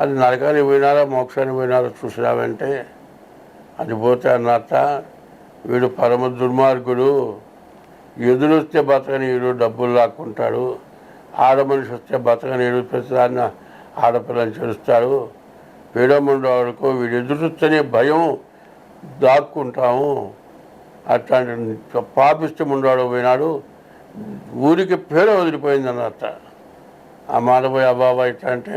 అది నరకానికి పోయినారా మోక్షానికి పోయినారా చూసినావంటే అది పోతే అన్నట్ట వీడు పరమ దుర్మార్గుడు ఎదురొస్తే బతకనీయుడు డబ్బులు లాక్కుంటాడు ఆడ మనిషి వస్తే బతకనీయుడు ప్రతిదాన్ని ఆడపిల్లని చేస్తాడు పీడముండవాడుకో వీడు ఎదురొస్తేనే భయం దాక్కుంటాము. అట్లాంటి పాపిష్టం ఉండవాడు పోయినాడు ఊరికి పేరు వదిలిపోయింది అన్నట్ట ఆ మాట పోయి అబ్బాబా ఇట్లా అంటే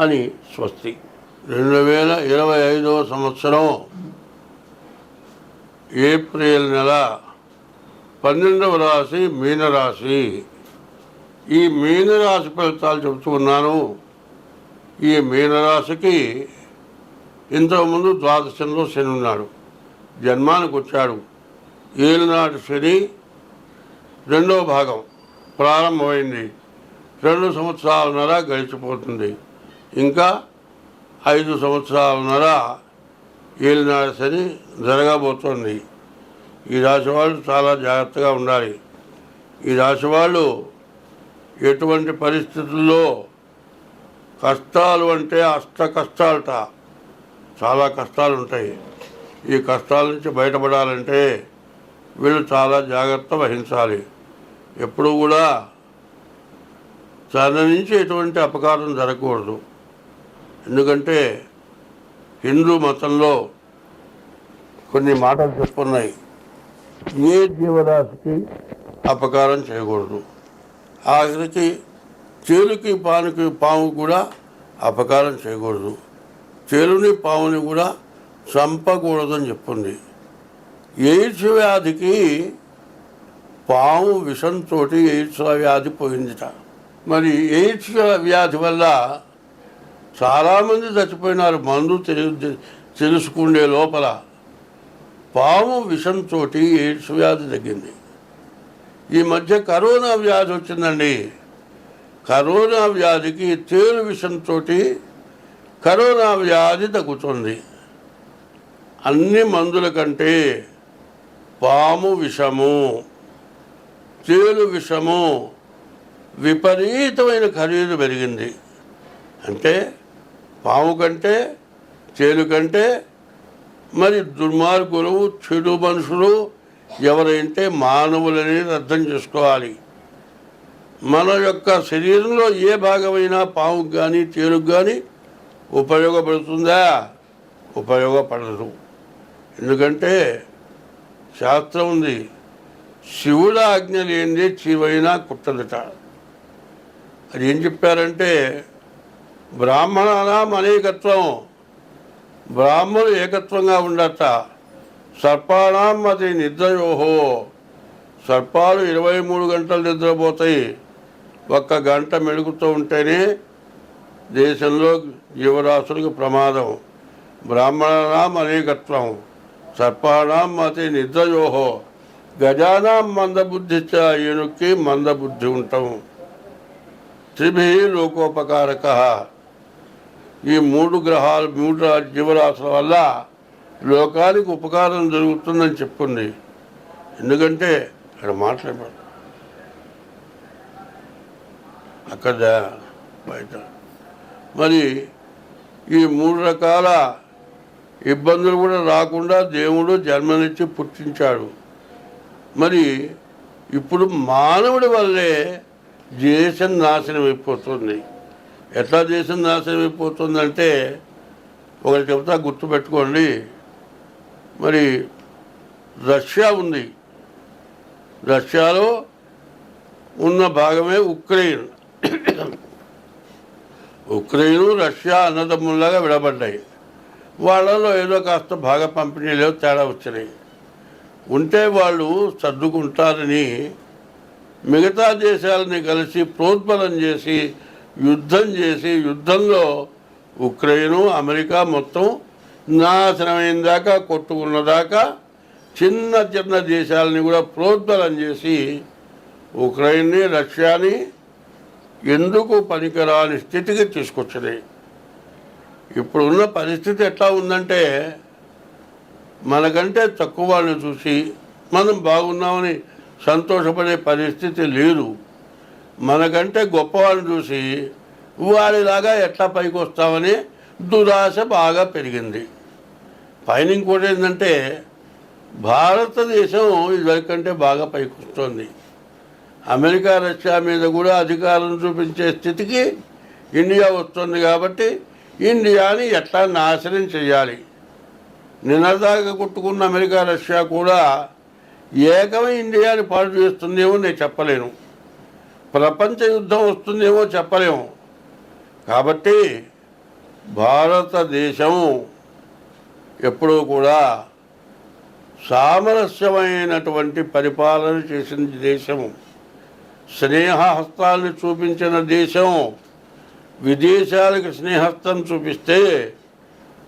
అని స్వస్తి. రెండు వేల ఇరవై ఐదవ సంవత్సరం ఏప్రిల్ నెల పన్నెండవ రాశి మీనరాశి. ఈ మీనరాశి ఫలితాలు చెబుతూ ఉన్నాను. ఈ మీనరాశికి ఇంతకుముందు ద్వాదశంలో శని ఉన్నాడు. జన్మానికి వచ్చాడు. ఏలునాటి శని రెండో భాగం ప్రారంభమైంది. రెండు సంవత్సరాలన్నర గడిచిపోతుంది. ఇంకా ఐదు సంవత్సరాలన్నర ఏలినాడు శని జరగబోతోంది. ఈ రాశి వాళ్ళు చాలా జాగ్రత్తగా ఉండాలి. ఈ రాశి వాళ్ళు ఎటువంటి పరిస్థితుల్లో కష్టాలు అంటే అష్ట కష్టాలట. చాలా కష్టాలు ఉంటాయి. ఈ కష్టాల నుంచి బయటపడాలంటే వీళ్ళు చాలా జాగ్రత్త వహించాలి. ఎప్పుడు కూడా తన నుంచి ఎటువంటి అపకారం జరగకూడదు. ఎందుకంటే హిందూ మతంలో కొన్ని మాటలు చెప్పున్నాయి ఏ జీవరాశికి అపకారం చేయకూడదు. ఆఖరికి చేలుకి పానుకి పాము కూడా అపకారం చేయకూడదు. చేలుని పాముని కూడా చంపకూడదని చెప్పింది. ఎయిడ్స్ వ్యాధికి పాము విషంతో ఎయిడ్స్ వ్యాధి పోయిందిట. మరి ఎయిడ్స్ వ్యాధి వల్ల చాలామంది చచ్చిపోయినారు. మందు తెలు తెలుసుకునే లోపల పాము విషంతో ఎయిడ్స్ వ్యాధి తగ్గింది. ఈ మధ్య కరోనా వ్యాధి వచ్చిందండి. కరోనా వ్యాధికి తేలు విషంతో కరోనా వ్యాధి తగ్గుతుంది. అన్ని మందుల కంటే పాము విషము తేలు విషము విపరీతమైన ఖరీదు పెరిగింది. అంటే పాము కంటే చేలు కంటే మరి దుర్మార్గులు చెడు మనుషులు ఎవరైతే మానవులని అర్థం చేసుకోవాలి. మన యొక్క శరీరంలో ఏ భాగమైనా పాముకు కానీ తేలుకు కానీ ఉపయోగపడుతుందా? ఉపయోగపడదు. ఎందుకంటే శాస్త్రం ఉంది శివుడు ఆజ్ఞ లేనిదే చీవైనా కుట్టదట. అది ఏం చెప్పారంటే బ్రాహ్మణానాం అనేకత్వం బ్రాహ్మణులు ఏకత్వంగా ఉండట సర్పాణం అది నిద్రయోహో. సర్పాలు ఇరవై మూడు గంటలు నిద్రపోతాయి. ఒక్క గంట మెలుగుతూ ఉంటేనే దేశంలో జీవరాశులకు ప్రమాదం. బ్రాహ్మణానాం అనేకత్వం సర్పాణం అతి నిద్రయోహో. గజానాం మందబుద్ధిచ్చ ఏనుక్కి మందబుద్ధి ఉంటాం. త్రిభి లోకోపకారక. ఈ మూడు గ్రహాలు మూడు జీవరాశుల వల్ల లోకానికి ఉపకారం జరుగుతుందని చెప్పుంది. ఎందుకంటే అక్కడ మాట్లాడారు అక్కడ బయట. మరి ఈ మూడు రకాల ఇబ్బందులు కూడా రాకుండా దేవుడు జన్మనిచ్చి పుట్టించాడు. మరి ఇప్పుడు మానవుడి వల్లే దేశం నాశనం అయిపోతుంది. ఎట్లా దేశం నాశనం అయిపోతుందంటే ఒకటి చెప్తా గుర్తుపెట్టుకోండి. మరి రష్యా ఉంది. రష్యాలో ఉన్న భాగమే ఉక్రెయిన్. ఉక్రెయిన్ రష్యా అన్నదమ్ముల్లాగా విడబడ్డాయి. వాళ్ళలో ఏదో కాస్త భాగ పంపిణీలో తేడా వచ్చినాయి. ఉంటే వాళ్ళు సర్దుకుంటారని మిగతా దేశాలని కలిసి ప్రోద్బలం చేసి యుద్ధం చేసి యుద్ధంలో ఉక్రెయిన్ అమెరికా మొత్తం నాశనమైన దాకా కొట్టుకున్న దాకా చిన్న చిన్న దేశాలని కూడా ప్రోద్బలం చేసి ఉక్రెయిన్ని రష్యాని ఎందుకు పనికిరాని స్థితికి తీసుకొచ్చినాయి ఇప్పుడున్న పరిస్థితి ఎట్లా ఉందంటే మనకంటే తక్కువ వాళ్ళని చూసి మనం బాగున్నామని సంతోషపడే పరిస్థితి లేదు. మనకంటే గొప్పవాళ్ళని చూసి వారిలాగా ఎట్లా పైకి వస్తామని దురాశ బాగా పెరిగింది. పైన ఇంకోటి ఏంటంటే భారతదేశం ఇదివరకంటే బాగా పైకి వస్తుంది అమెరికా రష్యా మీద కూడా అధికారం చూపించే స్థితికి ఇండియా వస్తుంది కాబట్టి ఇండియాని ఎట్లా నాశనం చేయాలి నిన్నదాకా కొట్టుకున్న అమెరికా రష్యా కూడా ఏకమై ఇండియాని పాడు చేస్తుందేమో నేను చెప్పలేను. ప్రపంచ యుద్ధం వస్తుందేమో చెప్పలేము. కాబట్టి భారతదేశం ఎప్పుడూ కూడా సామరస్యమైనటువంటి పరిపాలన చేసిన దేశం స్నేహహస్తాన్ని చూపించిన దేశం విదేశాలకు స్నేహస్తం చూపిస్తే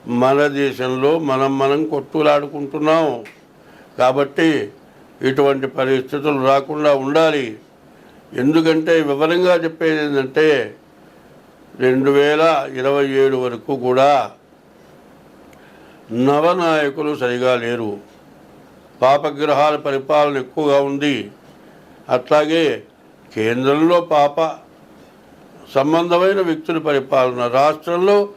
మన దేశంలో మనం మనం కొట్టులాడుకుంటున్నాం కాబట్టి ఇటువంటి పరిస్థితులు రాకుండా ఉండాలి. ఎందుకంటే వివరంగా చెప్పేది ఏంటంటే రెండు వేల ఇరవై ఏడు వరకు కూడా నవనాయకులు సరిగా లేరు. పాపగ్రహాల పరిపాలన ఎక్కువగా ఉంది. అట్లాగే కేంద్రంలో పాప సంబంధమైన వ్యక్తుల పరిపాలన రాష్ట్రంలో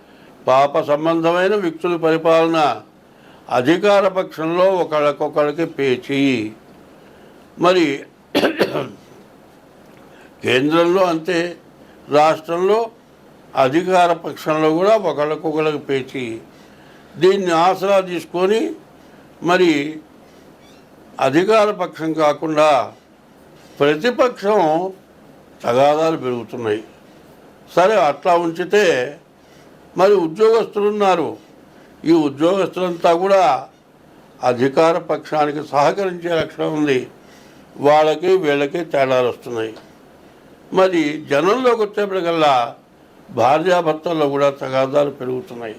పాప సంబంధమైన వ్యక్తుల పరిపాలన అధికార పక్షంలో ఒకళ్ళకొకళ్ళకి పేచి. మరి కేంద్రంలో అంతే. రాష్ట్రంలో అధికార పక్షంలో కూడా ఒకళ్ళకొకళ్ళకి పేచి దీన్ని ఆసరా తీసుకొని మరి అధికార పక్షం కాకుండా ప్రతిపక్షం తగాదాలు పెరుగుతున్నాయి. సరే అట్లా ఉంచితే మరి ఉద్యోగస్తులు ఉన్నారు. ఈ ఉద్యోగస్తులంతా కూడా అధికార పక్షానికి సహకరించే లక్షణం ఉంది. వాళ్ళకి వీళ్ళకి తేడాలు వస్తున్నాయి. మరి జనంలోకి వచ్చేప్పటికల్లా భార్యాభర్తల్లో కూడా తగాదాలు పెరుగుతున్నాయి.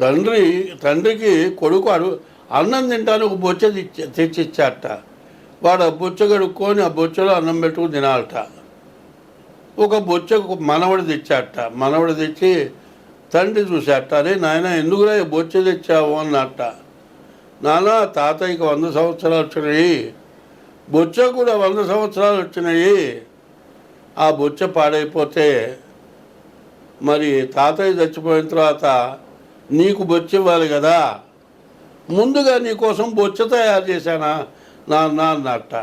తండ్రి తండ్రికి కొడుకు అడు అన్నం తింటానికి ఒక బొచ్చ తెచ్చి తెచ్చిచ్చాట వాడు ఆ బొచ్చ కడుక్కొని ఆ బొచ్చలో అన్నం పెట్టుకుని తినాలట. ఒక బొచ్చ మనవడు తెచ్చాట మనవడు తెచ్చి తండ్రి చూశాట అరే నాయన ఎందుకురా ఈ బొచ్చ తెచ్చావు? అన్నట్ట నాన్న తాతయ్యకి వంద సంవత్సరాలు వచ్చినాయి. బొచ్చ కూడా వంద సంవత్సరాలు వచ్చినాయి. ఆ బొచ్చ పాడైపోతే మరి తాతయ్య చచ్చిపోయిన తర్వాత నీకు బొచ్చ ఇవ్వాలి కదా? ముందుగా నీకోసం బొచ్చ తయారు చేశానా? నాన్న అన్నట్ట.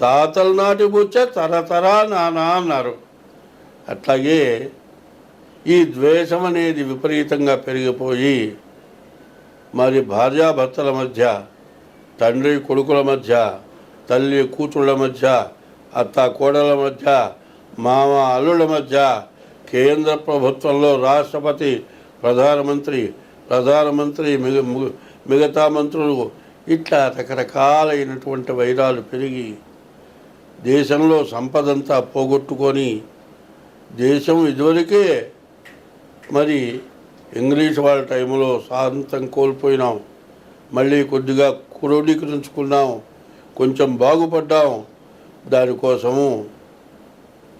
తాతల నాటి బొచ్చ తరతరా నానా అన్నారు. అట్లాగే ఈ ద్వేషం అనేది విపరీతంగా పెరిగిపోయి మరి భార్యాభర్తల మధ్య తండ్రి కొడుకుల మధ్య తల్లి కూతుళ్ళ మధ్య అత్త కోడల మధ్య మామ అల్లుల మధ్య కేంద్ర ప్రభుత్వంలో రాష్ట్రపతి ప్రధానమంత్రి ప్రధానమంత్రి మిగ మిగతా మంత్రులు ఇట్లా రకరకాలైనటువంటి వైరాలు పెరిగి దేశంలో సంపదంతా పోగొట్టుకొని దేశం ఇదివరకే మరి ఇంగ్లీష్ వాళ్ళ టైంలో శాంతం కోల్పోయినాం. మళ్ళీ కొద్దిగా క్రోడీకరించుకున్నాం. కొంచెం బాగుపడ్డాం. దానికోసము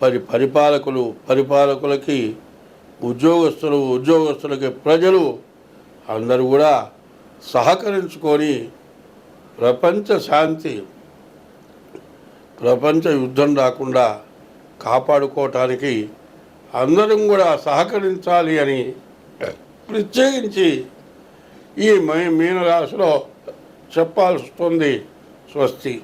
మరి పరిపాలకులు పరిపాలకులకి ఉద్యోగస్తులు ఉద్యోగస్తులకి ప్రజలు అందరూ కూడా సహకరించుకొని ప్రపంచ శాంతి ప్రపంచ యుద్ధం రాకుండా కాపాడుకోవటానికి అందరం కూడా సహకరించాలి అని ప్రత్యేకించి ఈ మీనరాశిలో చెప్పాల్సి వస్తుంది స్వస్తి.